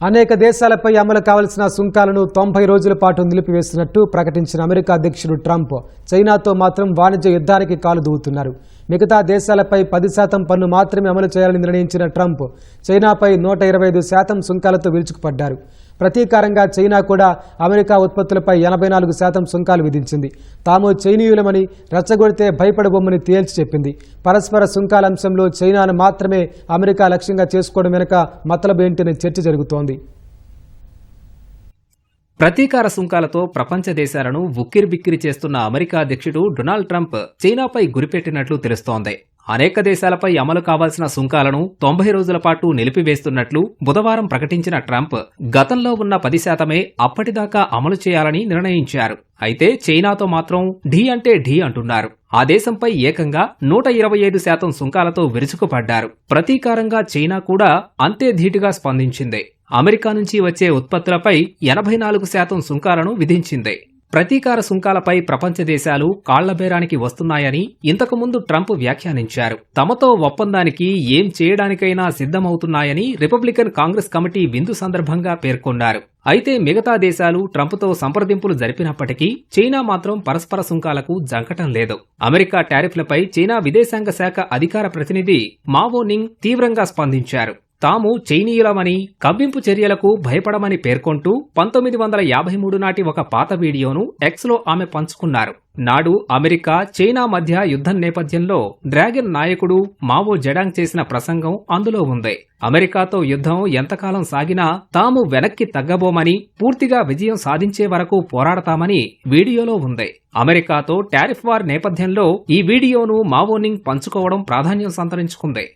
అనేక దేశాలపై అమలు కావలసిన సుంకాలను తొంభై రోజుల పాటు నిలిపివేస్తున్నట్టు ప్రకటించిన అమెరికా అధ్యక్షుడు ట్రంప్ చైనాతో మాత్రం వాణిజ్య యుద్ధానికి కాలు దూవుతున్నారు మిగతా దేశాలపై పది శాతం పన్ను మాత్రమే అమలు చేయాలని నిర్ణయించిన ట్రంప్ చైనాపై నూట ఇరవై ఐదు శాతం సుంకాలతో విరుచుకుపడ్డారు. ప్రతీకారంగా చైనా కూడా అమెరికా ఉత్పత్తులపై ఎనభై నాలుగు శాతం సుంకాలు విధించింది. తాము చైనీయులమని రెచ్చగొడితే భయపడబొమ్మని తేల్చి చెప్పింది. పరస్పర సుంకాల అంశంలో చైనాను మాత్రమే అమెరికా లక్ష్యంగా చేసుకోవడం వెనుక మతలబేంటనే చర్చ జరుగుతోంది. ప్రతీకార సుంకాలతో ప్రపంచ దేశాలను ఉక్కిరిబిక్కిరి చేస్తున్న అమెరికా అధ్యక్షుడు డొనాల్డ్ ట్రంప్ చైనాపై గురిపెట్టినట్లు తెలుస్తోంది. అనేక దేశాలపై అమలు కావాల్సిన సుంకాలను తొంభై రోజుల పాటు నిలిపివేస్తున్నట్లు బుధవారం ప్రకటించిన ట్రంప్ గతంలో ఉన్న పది శాతమే అప్పటిదాకా అమలు చేయాలని నిర్ణయించారు. అయితే చైనాతో మాత్రం ఢీ అంటే ఢీ అంటున్నారు. ఆ దేశంపై ఏకంగా నూట ఇరవై ఐదు శాతం సుంకాలతో విరుచుకుపడ్డారు. ప్రతీకారంగా చైనా కూడా అంతే ధీటుగా స్పందించింది. అమెరికా నుంచి వచ్చే ఉత్పత్తులపై ఎనభై నాలుగు శాతం సుంకాలను విధించింది. ప్రతీకార సుంకాలపై ప్రపంచ దేశాలు కాళ్ళబేరానికి వస్తున్నాయని ఇంతకుముందు ట్రంప్ వ్యాఖ్యానించారు. తమతో ఒప్పందానికి ఏం చేయడానికైనా సిద్ధమవుతున్నాయని రిపబ్లికన్ కాంగ్రెస్ కమిటీ విందు సందర్భంగా పేర్కొన్నారు. అయితే మిగతా దేశాలు ట్రంప్తో సంప్రదింపులు జరిపినప్పటికీ చైనా మాత్రం పరస్పర సుంకాలకు జంకటం లేదు. అమెరికా టారిఫ్లపై చైనా విదేశాంగ శాఖ అధికార ప్రతినిధి మావోనింగ్ తీవ్రంగా స్పందించారు. తాము చైనీయులమని కవ్వింపు చర్యలకు భయపడమని పేర్కొంటూ పంతొమ్మిది వందల యాభై మూడు నాటి ఒక పాత వీడియోను ఎక్స్లో ఆమె పంచుకున్నారు. నాడు అమెరికా చైనా మధ్య యుద్ధం నేపథ్యంలో డ్రాగన్ నాయకుడు మావో జడాంగ్ చేసిన ప్రసంగం అందులో ఉంది. అమెరికాతో యుద్ధం ఎంతకాలం సాగినా తాము వెనక్కి తగ్గబోమని పూర్తిగా విజయం సాధించే వరకు పోరాడతామని వీడియోలో ఉంది. అమెరికాతో టారిఫ్ వార్ నేపథ్యంలో ఈ వీడియోను మావోనింగ్ పంచుకోవడం ప్రాధాన్యం సంతరించుకుంది.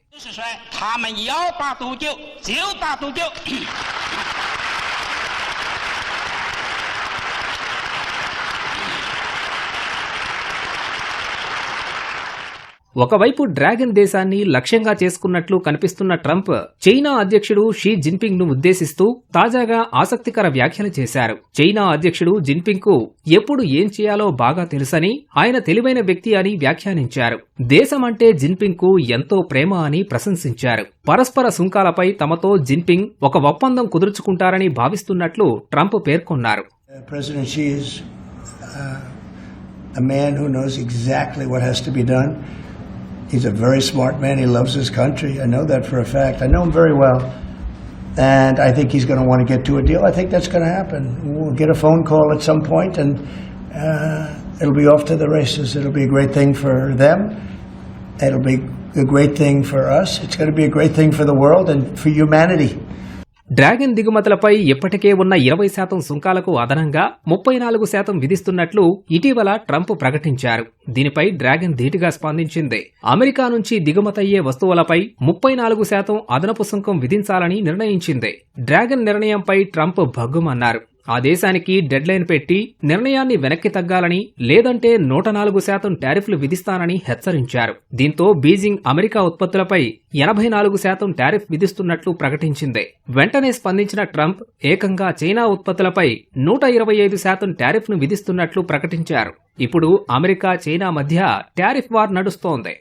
他们要打多久就打多久。ఒకవైపు డ్రాగన్ దేశాన్ని లక్ష్యంగా చేసుకున్నట్లు కనిపిస్తున్న ట్రంప్ చైనా అధ్యక్షుడు షీ జిన్పింగ్ను ఉద్దేశిస్తూ తాజాగా ఆసక్తికర వ్యాఖ్యలు చేశారు. చైనా అధ్యక్షుడు జిన్పింగ్కు ఎప్పుడు ఏం చేయాలో బాగా తెలుసని ఆయన తెలివైన వ్యక్తి అని వ్యాఖ్యానించారు. దేశం అంటే జిన్పింగ్కు ఎంతో ప్రేమ అని ప్రశంసించారు. పరస్పర సుంకాలపై తమతో జిన్పింగ్ ఒక ఒప్పందం కుదుర్చుకుంటారని భావిస్తున్నట్లు ట్రంప్ పేర్కొన్నారు. Uh, uh, a man who knows exactly what has to be done. He's a very smart man. He loves his country. I know that for a fact. I know him very well. And I think he's going to want to get to a deal. I think that's going to happen. We'll get a phone call at some point and uh, it'll be off to the races. It'll be a great thing for them. It'll be a great thing for us. It's going to be a great thing for the world and for humanity. Dragon దిగుమతులపై ఇప్పటికే ఉన్న ఇరవై శాతం సుంకాలకు అదనంగా ముప్పై నాలుగు శాతం విధిస్తున్నట్లు ఇటీవల Trump ప్రకటించారు. దీనిపై డ్రాగన్ ధీటుగా స్పందించింది. అమెరికా నుంచి దిగుమతయ్యే వస్తువులపై ముప్పై నాలుగు శాతం అదనపు సుంకం విధించాలని నిర్ణయించింది. డ్రాగన్ నిర్ణయంపై ట్రంప్ భగ్గుమన్నారు. ఆ దేశానికి డెడ్లైన్ పెట్టి నిర్ణయాన్ని వెనక్కి తగ్గాలని లేదంటే నూట నాలుగు శాతం టారిఫ్లు విధిస్తానని హెచ్చరించారు. దీంతో బీజింగ్ అమెరికా ఉత్పత్తులపై ఎనభై నాలుగు శాతం టారిఫ్ విధిస్తున్నట్లు ప్రకటించింది. వెంటనే స్పందించిన ట్రంప్ ఏకంగా చైనా ఉత్పత్తులపై నూట ఇరవై ఐదు శాతం టారిఫ్ను విధిస్తున్నట్లు ప్రకటించారు. ఇప్పుడు అమెరికా చైనా మధ్య టారిఫ్ వార్ నడుస్తోంది.